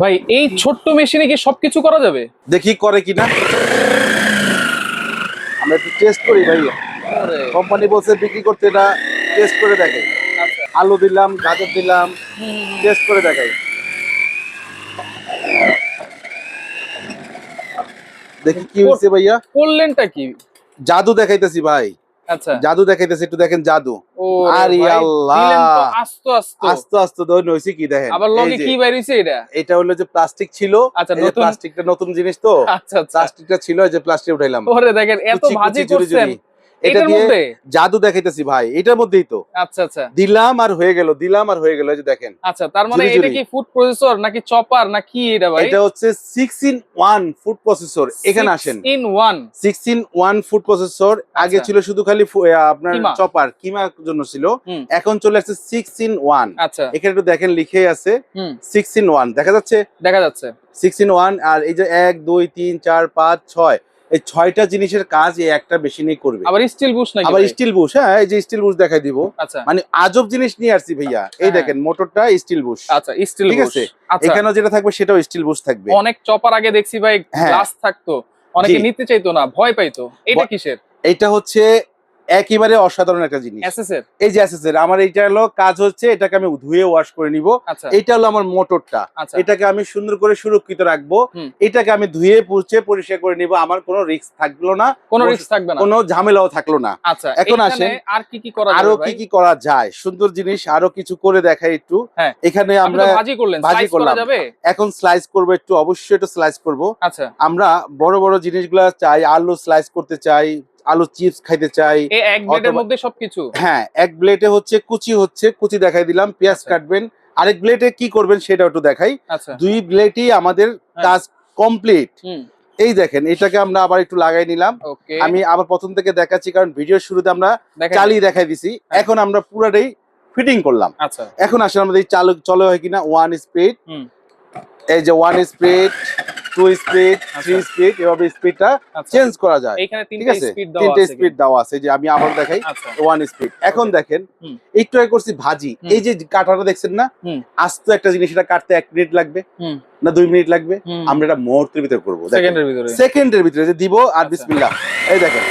ভাই এই ছোট্ট মেশিনে কি সবকিছু করা যাবে? দেখি করে কিনা। আমরা একটু টেস্ট করি ভাই। কোম্পানি বলছে বিক্রি করতে এটা টেস্ট করে দেখাই। আচ্ছা। আলু দিলাম গাজর দিলাম টেস্ট করে দেখাই। দেখি কি হয়েছে ভাইয়া। করলেনটা কি? জাদু দেখাইতেছি ভাই। জাদু দেখাইতেছে একটু দেখেন জাদু। আরে আল্লাহ। আস্তে আস্তে। আস্তে আস্তে ধরে কি দেখেন? আবার লগে কি বাইরেছে এটা? এটা হলো যে প্লাস্টিক ছিল। আচ্ছা, নতুন- প্লাস্টিকটা নতুন জিনিস তো। আচ্ছা আচ্ছা। প্লাস্টিকটা ছিল যে প্লাস্টিক উঠাইলাম। ওরে দেখেন এত ভাজি করছেন। এটা দিয়ে জাদু দেখাইতেছি ভাই এটার মধ্যেই তো। আচ্ছা আচ্ছা। দিলাম আর হয়ে গেল দিলাম আর হয়ে গেল এই যে দেখেন। আচ্ছা তার মানে এটা কি ফুড প্রসেসর নাকি চপার না কি এটা ভাই? এটা হচ্ছে six in one food processor এখানে আসেন। In one six in one food processor আগে। ছিল শুধু খালি আপনার। চপার কিমার জন্য ছিল? এখন চলে আসছে সিক্স ইন ওয়ান আচ্ছা। এখানে একটু দেখেন লিখে আছে হুম। সিক্স ইন ওয়ান দেখা যাচ্ছে? দেখা যাচ্ছে। সিক্স ইন ওয়ান আর এই যে এক দুই তিন চার পাঁচ ছয়। এই ছয়টা জিনিসের কাজ এই একটা বেশি নিয়ে করবে। আবার স্টিল বুশ নাকি আবার স্টিল বুশ হ্যাঁ এই যে স্টিল বুশ দেখাই দিব। আচ্ছা। মানে আজব জিনিস নিয়ে আসছি ভাইয়া। এই হ্যাঁ। দেখেন মোটরটা স্টিল বুশ আচ্ছা স্টিল ঠিক আছে। এখানে যেটা থাকবে সেটাও স্টিল বুশ থাকবে। অনেক চপার আগে দেখছি ভাই হ্যাঁ। গ্লাস থাকতো। অনেকে নিতে চাইতো না ভয় পাইতো। এটা কিসের? এটা হচ্ছে একেবারে অসাধারণ একটা জিনিস। এই যে আমার এইটা হলো কাজ হচ্ছে এটাকে আমি ধুয়ে ওয়াশ করে নিব। আচ্ছা। এটা হলো আমার মোটরটা। আচ্ছা। এটাকে আমি সুন্দর করে সুরক্ষিত রাখব। এটাকে আমি ধুয়ে পুছে পরিষ্কার করে নিব। আমার কোনো রিস্ক থাকল না। কোনো রিস্ক থাকবে না। কোনো ঝামেলাও থাকল না। আচ্ছা এখন আসেন, আর কি কি করা আরও কি কি করা যায়? সুন্দর জিনিস আরও কিছু করে দেখাই একটু। হ্যাঁ। এখানে আমরা ভাজি করলেন ভাজি করা করলাম। যাবে? এখন স্লাইস করব একটু অবশ্যই একটু স্লাইস করব। আচ্ছা। আমরা বড় বড় জিনিসগুলো চাই আলু স্লাইস করতে চাই আলু চিপস খাইতে চাই এক ব্লেডের মধ্যে সবকিছু? হ্যাঁ এক ব্লেডে হচ্ছে কুচি হচ্ছে কুচি দেখাই দিলাম পেঁয়াজ আচ্ছা। কাটবেন। আরেক ব্লেডে কি করবেন সেটা একটু দেখাই। আচ্ছা। দুই ব্লেডই আমাদের হ্যাঁ। কাজ কমপ্লিট এই দেখেন এটাকে আমরা আবার একটু লাগাই নিলাম। আমি আবার প্রথম থেকে দেখাচ্ছি কারণ ভিডিওর শুরুতে আমরা চালিয়ে দেখাই দিছি। হ্যাঁ। এখন আমরা পুরাটাই ফিটিং করলাম। আচ্ছা। এখন আসলে আমাদের এই চালু চলে হয় কিনা ওয়ান স্পিড এই যে one speed two speed three আচ্ছা। স্পিড এভাবে স্পিডটা আচ্ছা। চেঞ্জ করা যায়। ঠিক আছে? তিনটে স্পিড দেওয়া আছে যে আমি আবার দেখাই। আচ্ছা। ওয়ান স্পিড এখন দেখেন একটু করছি ভাজি। এই যে কাটাটা দেখছেন না। আস্ত একটা জিনিস এটা কাটতে এক মিনিট লাগবে না দুই মিনিট লাগবে? আমরা এটা মুহূর্তের ভিতরে করব। সেকেন্ডের ভিতরে। যে দিব আর আচ্ছা। বিসমিল্লাহ। এই দেখেন।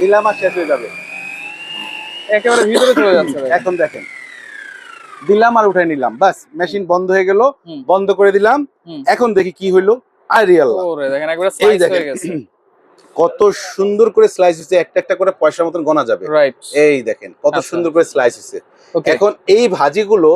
দিলাম আর শেষ হয়ে যাবে। একেবারে ভিতরে চলে যাচ্ছে। এখন দেখেন। দিলাম আর উঠাই নিলাম। বাস মেশিন বন্ধ হয়ে গেল বন্ধ করে দিলাম। এখন দেখি কি হইল। আর এই দেখেন। কত সুন্দর করে স্লাইস হয়েছে। একটা একটা করে পয়সার মতন গোনা যাবে। রাইট এই দেখেন কত আচ্ছা। সুন্দর করে স্লাইস হয়েছে। এখন এই ভাজিগুলো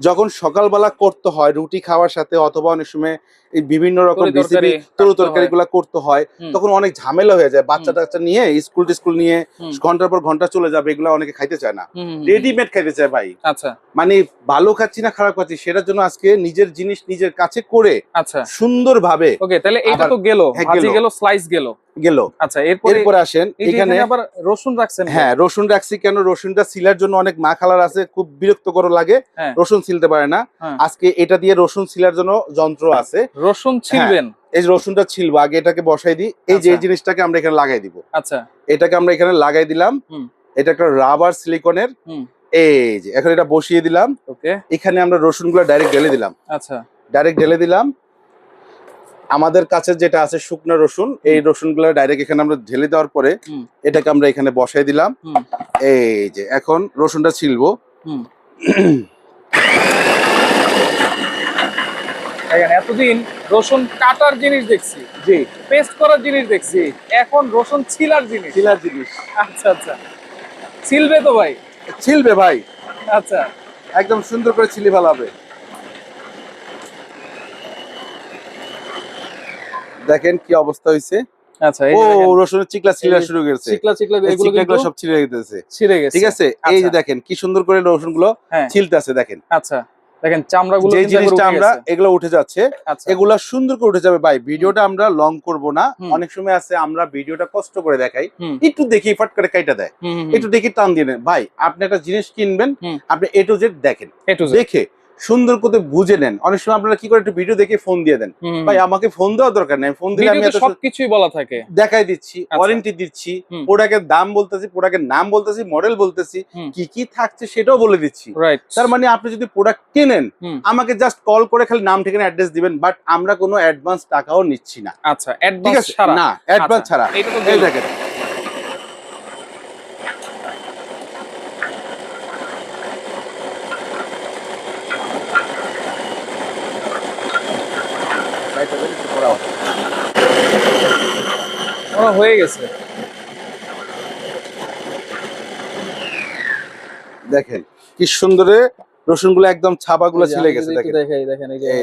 যখন সকালবেলা করতে হয় রুটি খাওয়ার সাথে অথবা অনেক সময় বিভিন্ন রকম তরি তরু তরকারি গুলা করতে হয় তখন অনেক ঝামেলা হয়ে যায়। বাচ্চা টাচ্চা নিয়ে স্কুল টিস্কুল নিয়ে ঘণ্টার পর ঘণ্টা চলে যাবে এগুলো অনেকে খাইতে চায় না। রেডিমেড খাইতে চায় ভাই। আচ্ছা। মানে ভালো খাচ্ছি না খারাপ খাচ্ছি সেটার জন্য আজকে নিজের জিনিস নিজের কাছে করে আচ্ছা। সুন্দর ভাবে ওকে তাহলে এটা তো গেল ভাজি গেল। স্লাইস গেল। গেল। আচ্ছা এরপরে আসেন এখানে এখানে আবার রসুন রাখছেন হ্যাঁ রসুন রাখছি কেন? রসুনটা সিলার জন্য অনেক মা খালার আছে খুব বিরক্তকর লাগে হ্যাঁ। রসুন সিলতে পারে না। হ্যাঁ। আজকে এটা দিয়ে রসুন সিলার জন্য যন্ত্র আছে। রসুন ছিলবেন? এই যে রসুনটা ছিলবো আগে এটাকে বসাই দিই। এই যে আচ্ছা। এই জিনিসটাকে আমরা এখানে লাগাই দিব। আচ্ছা। এটাকে আমরা এখানে লাগাই দিলাম। এটা একটা রাবার সিলিকনের এই যে এখন এটা বসিয়ে দিলাম। ওকে। এখানে আমরা রসুনগুলা ডাইরেক্ট ঢেলে দিলাম। আচ্ছা। ডাইরেক্ট ঢেলে দিলাম। আমাদের কাছে যেটা আছে শুকনো রসুন এই রসুনগুলো ডাইরেক্ট এখানে আমরা ঢেলে দেওয়ার পরে এটাকে আমরা এখানে বসাই দিলাম। এই যে এখন রসুনটা ছিলবো। এতদিন রসুন কাটার জিনিস দেখছি জি। পেস্ট করার জিনিস দেখছি এখন রসুন ছিলার জিনিস। ছিলার জিনিস। আচ্ছা আচ্ছা। ছিলবে তো ভাই? ছিলবে ভাই। আচ্ছা। একদম সুন্দর করে ছিলি ভালো দেখেন কি অবস্থা হয়েছে আচ্ছা এই ও রসুনের চিকলা ছিলা শুরু করেছে। চিকলা চিকলা এগুলো কিন্তু সব ছিঁড়ে গেছে। ছিঁড়ে গেছে। ঠিক আছে? এই যে আচ্ছা। দেখেন কি সুন্দর করে রসুনগুলো দেখেন। আচ্ছা। দেখেন চামড়াগুলো যে জিনিসটা আমরা। এগুলো উঠে যাচ্ছে আচ্ছা। এগুলা সুন্দর করে উঠে যাবে। ভাই ভিডিওটা আমরা লং করব না। অনেক সময় আছে আমরা ভিডিওটা কষ্ট করে দেখাই। একটু দেখি ফাট করে কাইটা দেয়। একটু দেখি টান দিয়ে নেন। ভাই আপনি একটা জিনিস কিনবেন আপনি এ টু জেড দেখেন। দেখে সুন্দর করে বুঝে নেন। অনেক সময় আপনারা কি করে একটু ভিডিও দেখে ফোন দিয়ে দেন। ভাই আমাকে ফোন দেওয়ার দরকার নেই। ফোন দিলে আমি সবকিছুই বলা থাকে। দেখাই দিচ্ছি আচ্ছা। ওয়ারেন্টি দিচ্ছি প্রোডাক্টের দাম বলতেছি প্রোডাক্টের নাম বলতেছি মডেল বলতেছি কি কি থাকছে সেটাও বলে দিচ্ছি। তার মানে আপনি যদি প্রোডাক্ট কেনেন আমাকে জাস্ট কল করে খালি নাম ঠিকানা অ্যাড্রেস দিবেন বাট আমরা কোনো অ্যাডভান্স টাকাও নিচ্ছি না। আচ্ছা অ্যাডভান্স ছাড়া। না অ্যাডভান্স আচ্ছা, ছাড়া। এই। দেখেন। ও, হয়ে গেছে। দেখেন কি সুন্দরে রসুনগুলো একদম ছাপা গুলো ছিলে গেছে দেখেন। দেখেন এই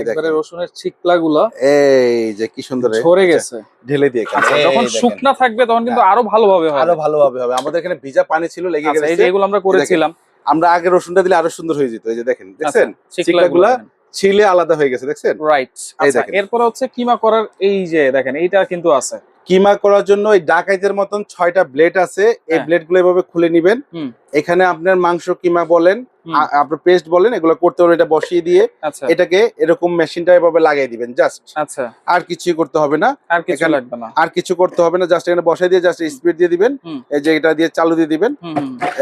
দেখেন। রসুনের ছিকলা গুলো এই যে কি সুন্দর গেছে। ঢেলে দিয়ে আচ্ছা যখন শুকনা থাকবে তখন কিন্তু আরও ভালোভাবে হবে। আরও ভালোভাবে হবে। আমাদের এখানে ভিজা পানি ছিল লেগে আচ্ছা, এই গেছে। যে আমরা করেছিলাম। আমরা আগে রসুনটা দিলে আরও সুন্দর হয়ে যেত। এই যে দেখেন দেখছেন? ছিকলা ছিকলাগুলা ছিলে আলাদা হয়ে গেছে দেখছেন? রাইট আচ্ছা। এরপরে হচ্ছে কিমা করার এই যে দেখেন এইটা কিন্তু আছে। কিমা করার জন্য ওই ডাকাইতের মতন ছয়টা ব্লেড আছে এই হ্যাঁ। ব্লেডগুলো এভাবে খুলে নিবেন। এখানে আপনার মাংস কিমা বলেন আপনার পেস্ট বলেন এগুলো করতে পারবেন এটা বসিয়ে দিয়ে আচ্ছা। এটাকে এরকম মেশিনটা এভাবে লাগিয়ে দিবেন জাস্ট আচ্ছা। আর কিছুই করতে হবে না। আর কিছু লাগবে না। আর কিছু করতে হবে না জাস্ট এখানে বসাই দিয়ে জাস্ট স্পিড দিয়ে দিবেন। এই যে এটা দিয়ে চালু দিয়ে দিবেন।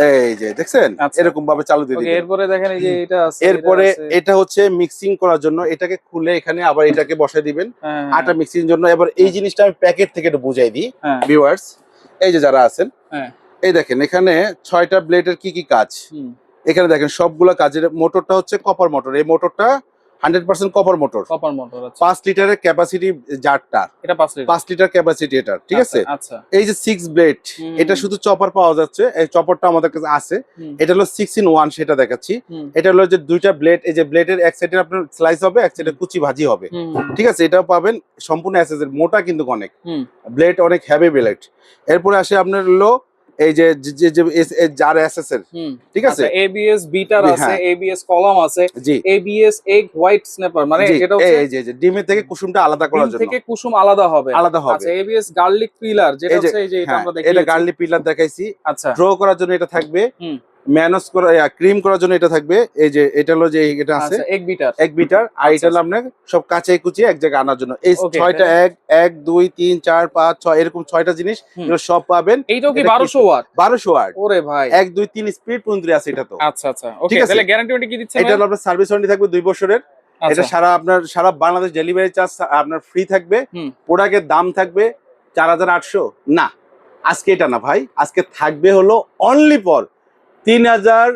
এই যে দেখছেন? আচ্ছা। এরকম ভাবে চালু দিয়ে দিবেন। এরপরে দেখেন এই যে এটা আছে এরপরে এটা হচ্ছে মিক্সিং করার জন্য এটাকে খুলে এখানে আবার এটাকে বসাই দিবেন। হ্যাঁ, আটা মিক্সিং এর জন্য। এবার এই জিনিসটা আমি প্যাকেট থেকে একটু বুঝাই দিই হ্যাঁ। ভিউয়ার্স এই যে যারা আছেন হ্যাঁ। এই দেখেন এখানে ছয়টা ব্লেডের কি কি কাজ? এখানে দেখেন সবগুলো কাজের মোটরটা হচ্ছে কপার মোটর এই মোটরটা hundred percent copper motor copper motor পাঁচ লিটারের ক্যাপাসিটি জারটা। এটা পাঁচ লিটার। পাঁচ লিটার ক্যাপাসিটি এটা ঠিক আছে? আচ্ছা। এই যে সিক্স ব্লেড এটা শুধু চপার পাওয়া যাচ্ছে এই চপারটা আমাদের কাছে আছে। এটা হলো সিক্স ইন ওয়ান সেটা দেখাচ্ছি। এটা হলো যে দুইটা ব্লেড এই যে ব্লেডের এক সাইডে আপনার স্লাইস হবে এক সাইডে কুচি ভাজি হবে। ঠিক আছে এটাও পাবেন সম্পূর্ণ অ্যাসেসের মোটা কিন্তু অনেক। ব্লেড অনেক হ্যাভি ব্লেড এরপরে আসে আপনার হলো এই যে যার এসএস এর ঠিক আছে? আচ্ছা এবিএস বিটার বি- আছে হ্যাঁ। এবিএস কলম আছে এবিএস এগ হোয়াইট স্ন্যাপার মানে এটা হচ্ছে এই যে ডিমের থেকে কুসুমটা আলাদা করার জন্য। থেকে কুসুম আলাদা হবে। আলাদা হবে। আচ্ছা এবিএস গার্লিক পিলার যেটা হচ্ছে এই যে এটা আমরা দেখি এটা গার্লিক পিলার দেখাইছি। আচ্ছা। ড্র করার জন্য এটা থাকবে। হুম। ম্যানস করা ক্রিম করার জন্য এটা থাকবে। এই যে এটা হলো যে এটা আছে। আচ্ছা এগ বিটার। এক বিটার। আর আচ্ছা, এটা হলো আপনার সব কাঁচে কুচিয়ে এক জায়গায় আনার জন্য। এই ছয়টা এক এক দুই তিন চার পাঁচ ছয় এরকম ছয়টা জিনিস সব পাবেন। এইটাও কি বারোশো ওয়াট? বারোশো ওয়াট। ওরে ভাই। এক দুই তিন স্পিড পর্যন্ত আছে এটা তো। আচ্ছা আচ্ছা। ঠিক আছে। তাহলে গ্যারান্টি কি দিচ্ছেন এটা হলো আপনার সার্ভিস ওয়ারেন্টি থাকবে দুই বছরের। এটা আচ্ছা সারা আপনার সারা বাংলাদেশ ডেলিভারি চার্জ আপনার ফ্রি থাকবে। প্রোডাক্টের দাম থাকবে চার হাজার আটশো। না আজকে এটা না ভাই। আজকে থাকবে হলো অনলি ফর তিন হাজার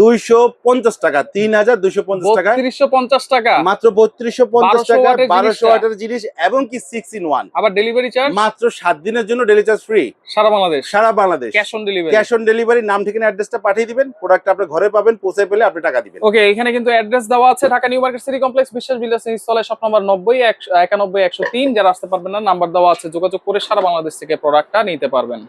দুইশো পঞ্চাশ টাকা তিন হাজার দুইশো পঞ্চাশ টাকা। বত্রিশশো পঞ্চাশ টাকা। মাত্র বত্রিশশো পঞ্চাশ টাকা বারোশো। ওয়াটের জিনিস। এবং কি সিক্স ইন ওয়ান আবার ডেলিভারি চার্জ মাত্র সাত দিনের জন্য ডেলি চার্জ ফ্রি সারা বাংলাদেশ। সারা Bangladesh. Cash on delivery cash on delivery নাম ঠিকানা অ্যাড্রেসটা পাঠিয়ে দিবেন। প্রোডাক্ট আপনার ঘরে পাবেন পৌঁছে পেলে আপনি টাকা দিবেন। ওকে এখানে কিন্তু অ্যাড্রেস দেওয়া আছে Dhaka new market city complex বিশ্বাস বিলাস স্থলে শপ নম্বর নব্বই একানব্বই একশো তিন। যারা আসতে পারবেন না নাম্বার দেওয়া আছে। যোগাযোগ করে সারা বাংলাদেশ থেকে প্রোডাক্টটা নিতে পারবেন।